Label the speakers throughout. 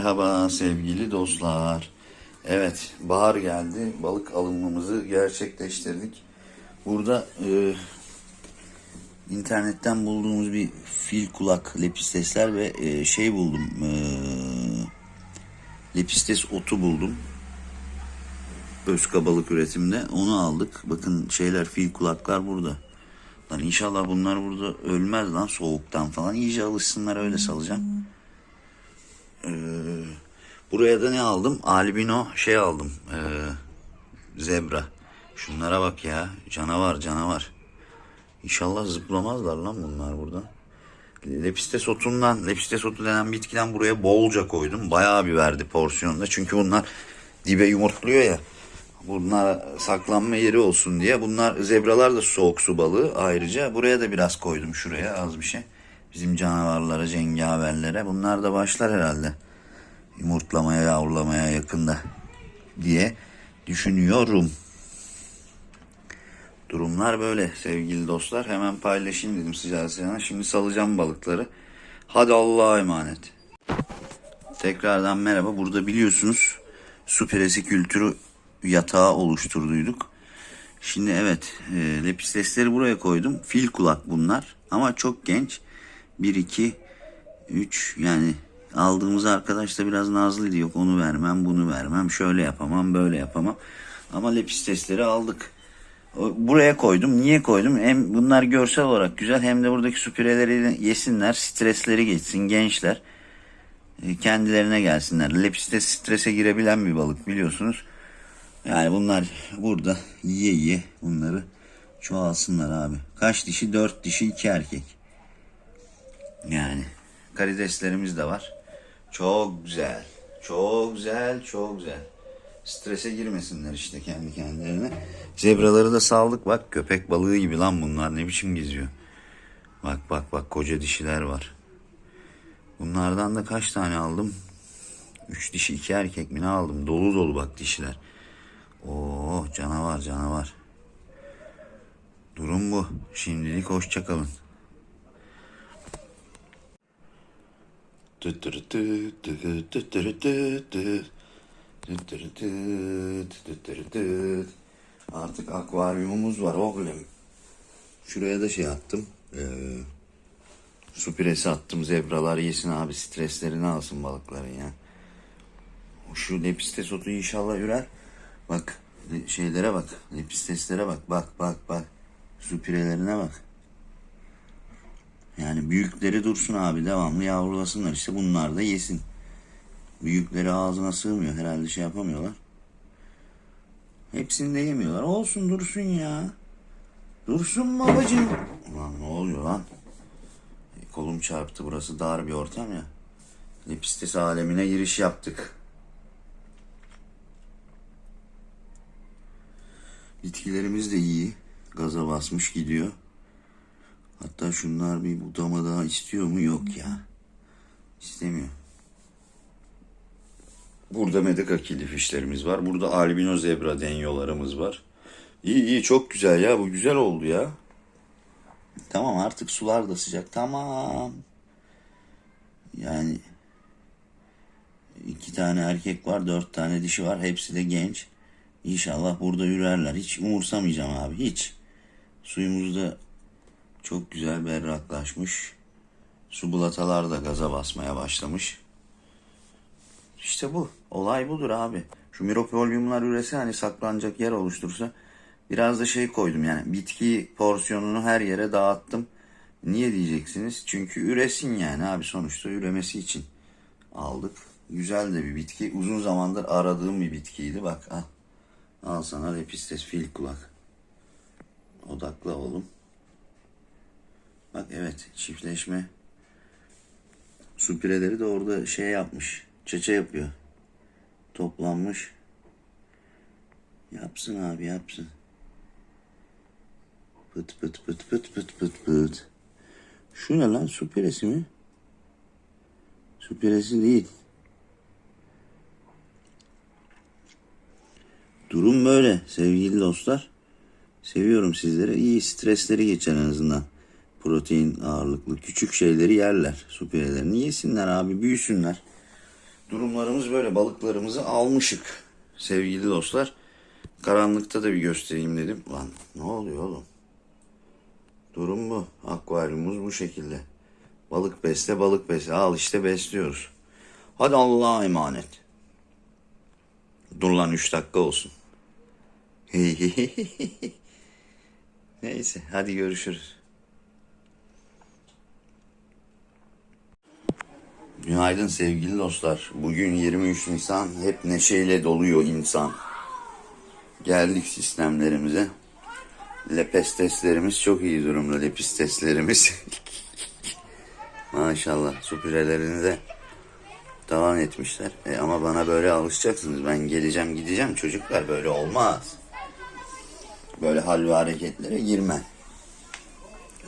Speaker 1: Merhaba sevgili dostlar. Evet bahar geldi. Balık alımımızı gerçekleştirdik. Burada e, internetten bulduğumuz bir fil kulak lepistesler ve e, şey buldum. E, lepistes otu buldum. Özka balık üretimde. Onu aldık. Bakın şeyler fil kulaklar burada. Lan inşallah bunlar burada ölmez lan soğuktan falan. İyice alışsınlar öyle salacağım. Ee, buraya da ne aldım? Albino şey aldım. Ee, zebra. Şunlara bak ya. Canavar canavar. İnşallah zıplamazlar lan bunlar burada. Lepistes otundan, lepistes otu denen bitkiden buraya bolca koydum. Bayağı bir verdi porsiyonda. Çünkü bunlar dibe yumurtluyor ya. Bunlar saklanma yeri olsun diye. Bunlar zebralar da soğuk su balığı ayrıca. Buraya da biraz koydum şuraya az bir şey. Bizim canavarlara, cengaverlere. Bunlar da başlar herhalde. Yumurtlamaya, yavrulamaya yakında diye düşünüyorum. Durumlar böyle sevgili dostlar. Hemen paylaşayım dedim sıcağı sıcağına. Şimdi salacağım balıkları. Hadi Allah'a emanet. Tekrardan merhaba. Burada biliyorsunuz su piresi kültürü yatağı oluşturduyduk. Şimdi evet e, lepistesleri buraya koydum. Fil kulak bunlar ama çok genç. 1, 2, 3 yani aldığımız arkadaş da biraz nazlıydı. Yok onu vermem bunu vermem şöyle yapamam böyle yapamam. Ama lepistesleri aldık. O- Buraya koydum. Niye koydum? Hem bunlar görsel olarak güzel hem de buradaki süpüreleri yesinler. Stresleri geçsin gençler. E, Kendilerine gelsinler. Lepistes strese girebilen bir balık biliyorsunuz. Yani bunlar burada yiye yiye bunları çoğalsınlar abi. Kaç dişi? Dört dişi iki erkek. Yani karideslerimiz de var. Çok güzel. Çok güzel, çok güzel. Strese girmesinler işte kendi kendilerine. Zebraları da saldık bak köpek balığı gibi lan bunlar ne biçim geziyor. Bak bak bak koca dişiler var. Bunlardan da kaç tane aldım? Üç dişi iki erkek mi ne aldım? Dolu dolu bak dişiler. Oo canavar canavar. Durum bu. Şimdilik hoşçakalın. Artık akvaryumumuz var oğlum. Şuraya da şey attım. Ee, su piresi attım. Zebralar yesin abi. Streslerini alsın balıkların ya. Şu lepistes otu inşallah ürer. Bak le- şeylere bak. Lepisteslere bak. Bak bak bak. Su pirelerine bak. Yani büyükleri dursun abi devamlı yavrulasınlar. İşte bunlar da yesin. Büyükleri ağzına sığmıyor. Herhalde şey yapamıyorlar. Hepsini de yemiyorlar. Olsun dursun ya. Dursun babacığım. Ulan ne oluyor lan? E, Kolum çarptı. Burası dar bir ortam ya. Lepistes alemine giriş yaptık. Bitkilerimiz de iyi. Gaza basmış gidiyor. Hatta şunlar bir budama daha istiyor mu? Yok ya. İstemiyor. Burada medika kilifişlerimiz var. Burada albino zebra denyolarımız var. İyi iyi çok güzel ya. Bu güzel oldu ya. Tamam artık sular da sıcak. Tamam. Yani iki tane erkek var, dört tane dişi var. Hepsi de genç. İnşallah burada yürürler. Hiç umursamayacağım abi. Hiç. Suyumuz da çok güzel berraklaşmış. Su bulatalar da gaza basmaya başlamış. İşte bu. Olay budur abi. Şu miropolyumlar ürese hani saklanacak yer oluştursa biraz da şey koydum yani bitki porsiyonunu her yere dağıttım. Niye diyeceksiniz? Çünkü üresin yani abi sonuçta üremesi için aldık. Güzel de bir bitki. Uzun zamandır aradığım bir bitkiydi. Bak al. Al sana lepistes fil kulak. Odakla oğlum. Bak evet çiftleşme. Su pireleri de orada şey yapmış. Çeçe yapıyor. Toplanmış. Yapsın abi yapsın. Pıt pıt pıt pıt pıt pıt pıt. Şu ne lan su piresi mi? Su piresi değil. Durum böyle sevgili dostlar. Seviyorum sizleri. İyi stresleri geçer en azından. Protein ağırlıklı küçük şeyleri yerler. Su pirelerini yesinler abi büyüsünler. Durumlarımız böyle. Balıklarımızı almışık sevgili dostlar. Karanlıkta da bir göstereyim dedim. Lan ne oluyor oğlum? Durum bu. Akvaryumumuz bu şekilde. Balık besle balık besle. Al işte besliyoruz. Hadi Allah'a emanet. Dur lan 3 dakika olsun. Neyse hadi görüşürüz. Günaydın sevgili dostlar. Bugün 23 Nisan. Hep neşeyle doluyor insan. Geldik sistemlerimize. Lepes testlerimiz çok iyi durumda. Lepis testlerimiz. Maşallah süpürelerini de tavan etmişler. E ama bana böyle alışacaksınız. Ben geleceğim gideceğim. Çocuklar böyle olmaz. Böyle hal ve hareketlere girme.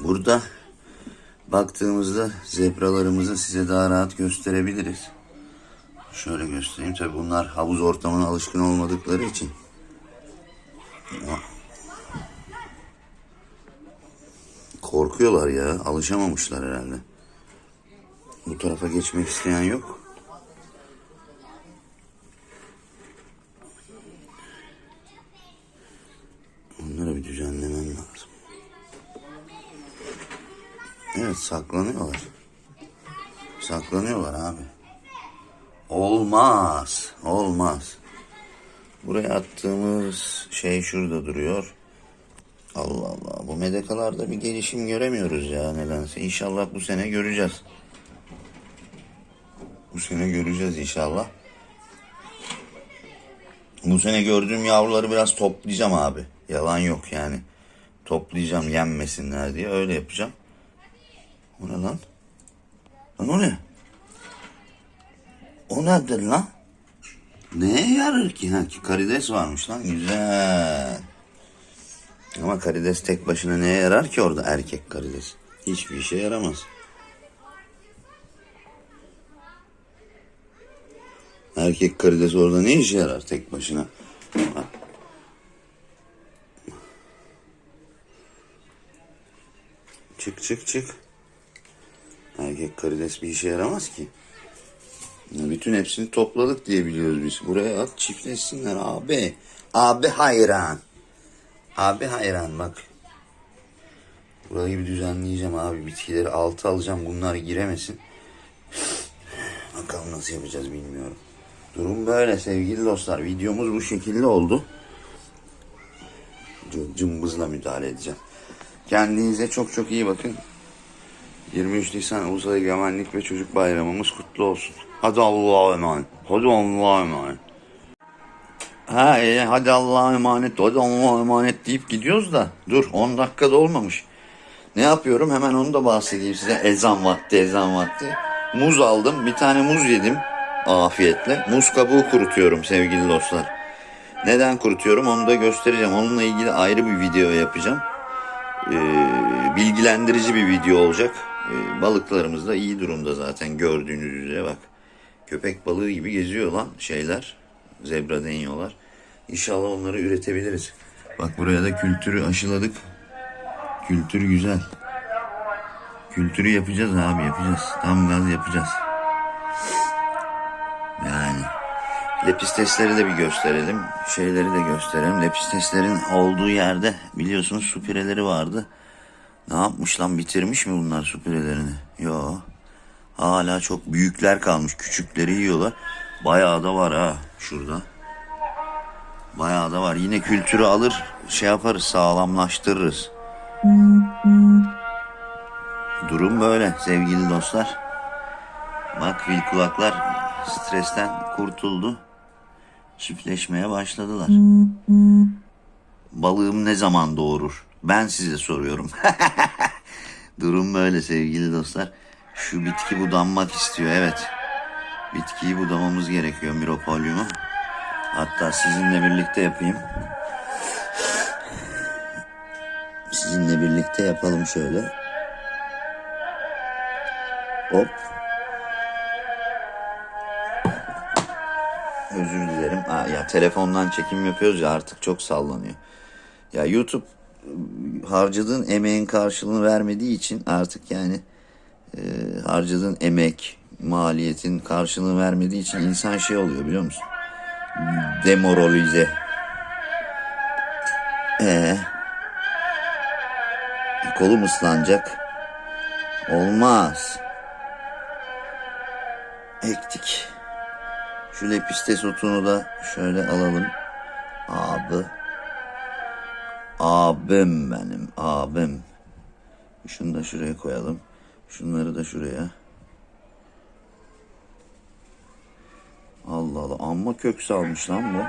Speaker 1: Burada baktığımızda zebralarımızı size daha rahat gösterebiliriz. Şöyle göstereyim. Tabi bunlar havuz ortamına alışkın olmadıkları için. Korkuyorlar ya. Alışamamışlar herhalde. Bu tarafa geçmek isteyen yok. Onları bir düzenlemem lazım. Evet saklanıyorlar. Saklanıyorlar abi. Olmaz. Olmaz. Buraya attığımız şey şurada duruyor. Allah Allah. Bu medekalarda bir gelişim göremiyoruz ya nedense. İnşallah bu sene göreceğiz. Bu sene göreceğiz inşallah. Bu sene gördüğüm yavruları biraz toplayacağım abi. Yalan yok yani. Toplayacağım yenmesinler diye öyle yapacağım. O ne lan? Lan o ne? O nedir lan? Neye yarar ki? Ha, ki karides varmış lan. Güzel. Ama karides tek başına neye yarar ki orada erkek karides? Hiçbir işe yaramaz. Erkek karides orada ne işe yarar tek başına? Bak. Çık çık çık. Erkek karides bir işe yaramaz ki. Bütün hepsini topladık diye biliyoruz biz. Buraya at çiftleşsinler abi. Abi hayran. Abi hayran bak. Burayı bir düzenleyeceğim abi. Bitkileri altı alacağım. Bunlar giremesin. Bakalım nasıl yapacağız bilmiyorum. Durum böyle sevgili dostlar. Videomuz bu şekilde oldu. Cımbızla müdahale edeceğim. Kendinize çok çok iyi bakın. 23 Nisan Ulusal Egemenlik ve Çocuk Bayramımız kutlu olsun. Hadi Allah'a emanet. Hadi Allah'a emanet. Ha e, hadi Allah'a emanet, hadi Allah'a emanet deyip gidiyoruz da dur 10 dakikada olmamış. Ne yapıyorum hemen onu da bahsedeyim size. Ezan vakti, ezan vakti. Muz aldım, bir tane muz yedim afiyetle. Muz kabuğu kurutuyorum sevgili dostlar. Neden kurutuyorum onu da göstereceğim. Onunla ilgili ayrı bir video yapacağım. Ee, bilgilendirici bir video olacak. Ee, balıklarımız da iyi durumda zaten gördüğünüz üzere bak. Köpek balığı gibi geziyor lan şeyler. Zebra deniyorlar. İnşallah onları üretebiliriz. Bak buraya da kültürü aşıladık. Kültür güzel. Kültürü yapacağız abi yapacağız. Tam gaz yapacağız. Yani. Lepistesleri de bir gösterelim. Şeyleri de gösterelim. Lepisteslerin olduğu yerde biliyorsunuz su pireleri vardı. Ne yapmış lan bitirmiş mi bunlar su? Yo. Hala çok büyükler kalmış. Küçükleri yiyorlar. Bayağı da var ha şurada. Bayağı da var. Yine kültürü alır şey yaparız sağlamlaştırırız. Durum böyle sevgili dostlar. Bak fil kulaklar stresten kurtuldu. Çiftleşmeye başladılar. Balığım ne zaman doğurur? Ben size soruyorum. Durum böyle sevgili dostlar. Şu bitki budanmak istiyor evet. Bitkiyi budamamız gerekiyor miropolyumu. Hatta sizinle birlikte yapayım. Sizinle birlikte yapalım şöyle. Hop. Özür dilerim. Aa, ya telefondan çekim yapıyoruz ya artık çok sallanıyor. Ya YouTube harcadığın emeğin karşılığını vermediği için artık yani e, harcadığın emek, maliyetin karşılığını vermediği için insan şey oluyor biliyor musun? Demoralize. Ee, kolum ıslanacak. Olmaz. Ektik. Şu lepistes otunu da şöyle alalım. Abi. Abim benim abim. Şunu da şuraya koyalım. Şunları da şuraya. Allah Allah amma kök salmış lan bu.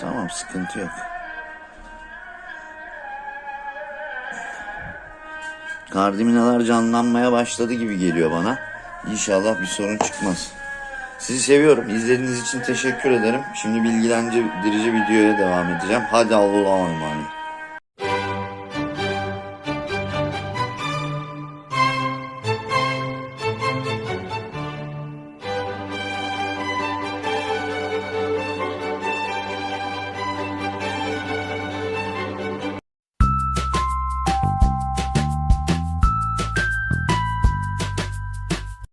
Speaker 1: Tamam sıkıntı yok. Kardiminalar canlanmaya başladı gibi geliyor bana. İnşallah bir sorun çıkmaz. Sizi seviyorum. İzlediğiniz için teşekkür ederim. Şimdi bilgilendirici videoya devam edeceğim. Hadi Allah'a emanet.